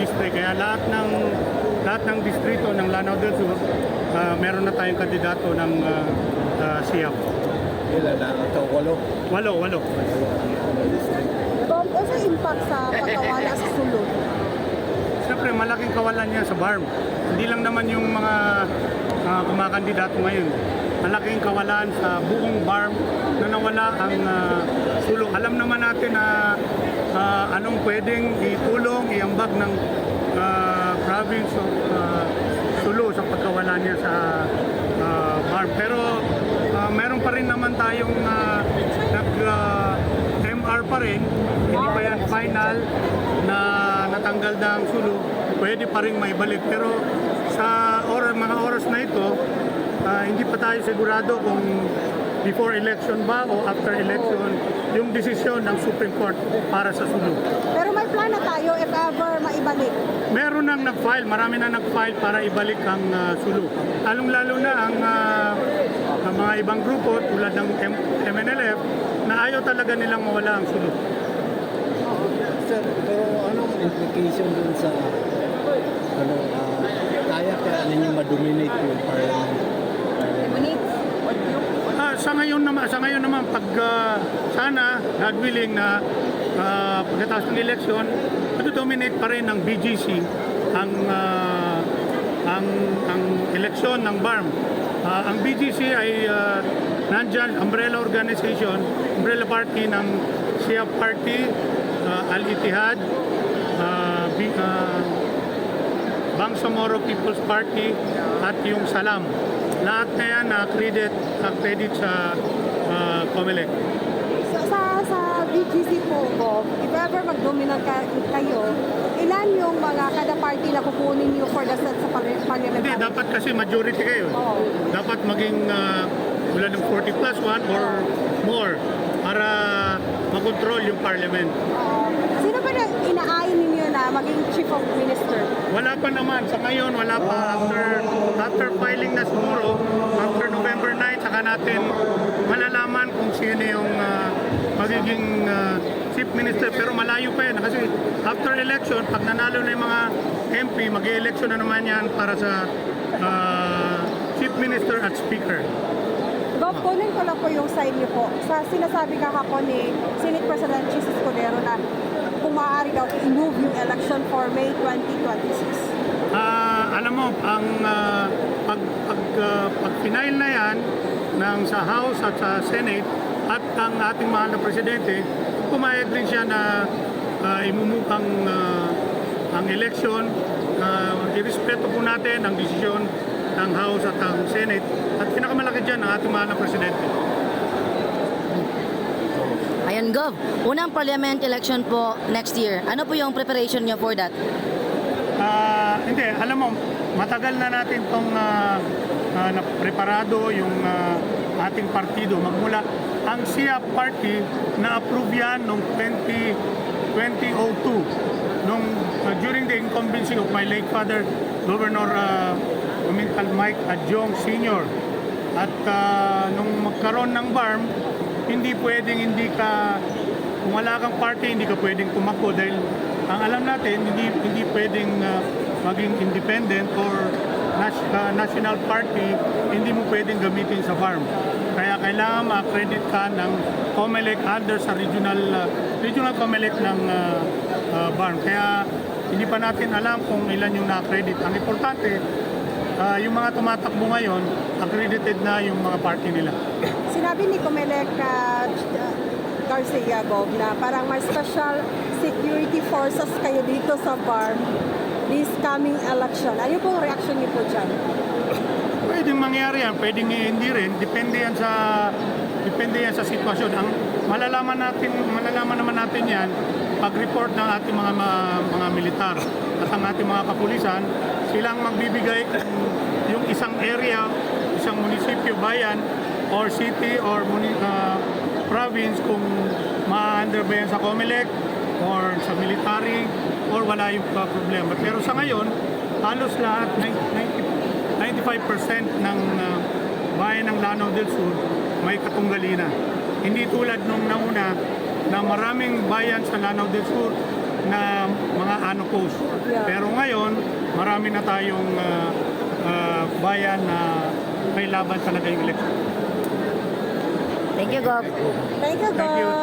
district. Kaya lahat ng lahat ng distrito ng Lanao del Sur, ah, meron na tayong kandidato ng uh, SIAP. Ilan na? Ito, walo. Walo, walo. Bob, ano impact sa pagkawala sa sulod? Siyempre, malaking kawalan niya sa BARM. Hindi lang naman yung mga uh, kumakandidato ngayon. Malaking kawalan sa buong BARM na nawala ang ah, sulong. Alam naman natin na ah, anong pwedeng itulong, iambag ng ah, province of ah, Sulu sa pagkawala niya sa ah, BARM. Pero ah, meron pa rin naman tayong ah, nag MR pa rin, hindi pa yan final na natanggal na ang Sulu, pwede pa rin maibalik. Pero sa oras, mga oras na ito, ah, hindi pa tayo sigurado kung before election ba o after election yung desisyon ng Supreme Court para sa Sulu. Pero may plan na tayo if ever maibalik. Meron nang nag-file, marami na nag-file para ibalik ang ah, Sulu. Lalong-lalo na ang, ah, ang mga ibang grupo tulad ng M- MNLF na ayaw talaga nilang mawala ang Sulu. Sir, pero anong implication dun sa ano, ah, kaya kaya ninyo ma-dominate yung parliament? Sa ngayon naman, sa ngayon naman pag ah, sana God willing na ah, pagkatapos ng election, dominate pa rin ng BGC ang ah, ang ang eleksyon ng BARM. Ah, ang BGC ay uh, nandyan, umbrella organization, umbrella party ng Shia Party, ah, Al-Ittihad, ah, B- ah, Bangsamoro People's Party at yung Salam. Lahat na yan na-credit, na-credit sa uh, COMELEC. Sa, sa, sa BGC po, Bob, if ever mag-dominate ka, kayo, ilan yung mga kada party na kukunin niyo for the set sa par- parliament? Hindi, dapat kasi majority kayo. Oo. Dapat maging uh, wala ng 40 plus 1 or more para makontrol yung parliament. Oo. sino ba na inaayin ninyo na maging chief of minister? Wala pa naman. Sa ngayon, wala pa. After, after filing na siguro, after November 9, saka natin malalaman kung sino yung ah, magiging ah, chief minister. Pero malayo pa yan. Kasi after election, pag nanalo na yung mga MP, mag-election na naman yan para sa ah, chief minister at speaker. Bob, kunin ko lang po yung side niyo po. Sa sinasabi kahapon ni Senate President Jesus Cordero na kung maaari daw i-move yung election for May 2026. Ah, alam mo, ang ah, pag pag ah, pag final na 'yan ng sa House at sa Senate at ang ating mahal na presidente, pumayag din siya na uh, imumukang ah, ang election, uh, irespeto po natin ang desisyon ng House at ang Senate at pinakamalaki diyan ang ating mahal na presidente. Ayan, Gov. Unang parliament election po next year. Ano po yung preparation nyo for that? Ah, hindi, alam mo, matagal na natin itong na preparado yung ah, ating partido magmula ang SIA party na approve yan noong 20, 2002 nung ah, during the incumbency of my late father Governor uh, Mike Adjong Sr. At ah, nung magkaroon ng BARM, hindi pwedeng hindi ka kung wala kang party, hindi ka pwedeng tumakbo dahil ang alam natin, hindi hindi pwedeng uh, maging independent or nas- uh, national party, hindi mo pwedeng gamitin sa farm. Kaya kailangan ma-accredit ka ng COMELEC under sa regional uh, regional COMELEC ng uh, uh, barn. Kaya hindi pa natin alam kung ilan yung na-accredit. Ang importante, uh, yung mga tumatakbo ngayon, accredited na yung mga party nila. Sinabi ni Comelec uh, Garcia Gov na parang may special security forces kayo dito sa farm this coming election. Ano pong reaction niyo po dyan? Pwedeng mangyari yan, pwedeng hindi rin. Depende yan sa yan sa sitwasyon. Ang malalaman natin, malalaman naman natin yan pag-report ng ating mga mga, mga militar at ang ating mga kapulisan, silang magbibigay kung yung isang area, isang munisipyo, bayan, or city, or muni, uh, province kung ma-under ba yan sa COMELEC or sa military or wala yung uh, problema. Pero sa ngayon, halos lahat, 90, 95% ng uh, bayan ng Lanao del Sur may katunggalina. Hindi tulad nung nauna na maraming bayan sa Lanao del Sur na mga unopposed. Yeah. Pero ngayon, marami na tayong ah, ah, bayan na may laban talaga yung election. Thank you, Gov. Thank you, Thank you. Gov.